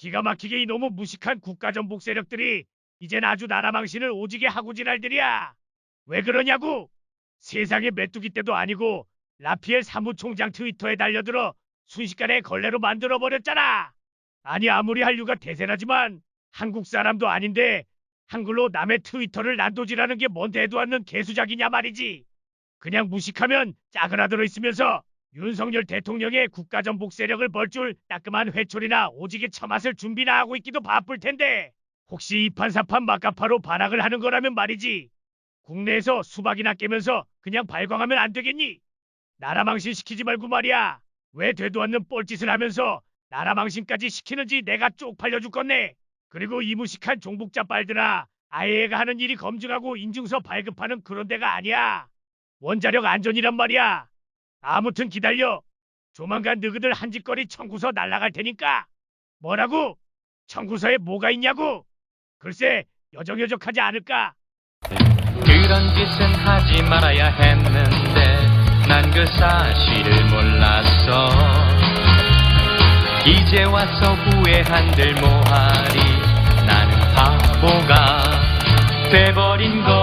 기가 막히게 이놈의 무식한 국가전복 세력들이 이젠 아주 나라 망신을 오지게 하고 지날들이야. 왜 그러냐고? 세상에 메뚜기 때도 아니고 라피엘 사무총장 트위터에 달려들어 순식간에 걸레로 만들어 버렸잖아. 아니 아무리 한류가 대세라지만 한국 사람도 아닌데 한글로 남의 트위터를 난도질하는 게 뭔 대도 않는 개수작이냐 말이지. 그냥 무식하면 짜그라들어 있으면서 윤석열 대통령의 국가전복 세력을 벌 줄 따끔한 회초리나 오지게 처맛을 준비나 하고 있기도 바쁠 텐데 혹시 이판사판 막가파로 반항을 하는 거라면 말이지. 국내에서 수박이나 깨면서 그냥 발광하면 안 되겠니? 나라 망신 시키지 말고 말이야. 왜 되도 않는 뻘짓을 하면서 나라 망신까지 시키는지 내가 쪽팔려 죽겠네. 그리고 이 무식한 종북자 빨드나 아예 애가 하는 일이 검증하고 인증서 발급하는 그런 데가 아니야. 원자력 안전이란 말이야. 아무튼 기다려. 조만간 너희들 한 짓거리 청구서 날라갈 테니까. 뭐라고? 청구서에 뭐가 있냐고? 글쎄 여정여적하지 않을까? 그런 짓은 하지 말아야 했는데 난 그 사실을 몰랐어 이제 와서 후회한들 뭐하리 나는 바보가 돼버린 걸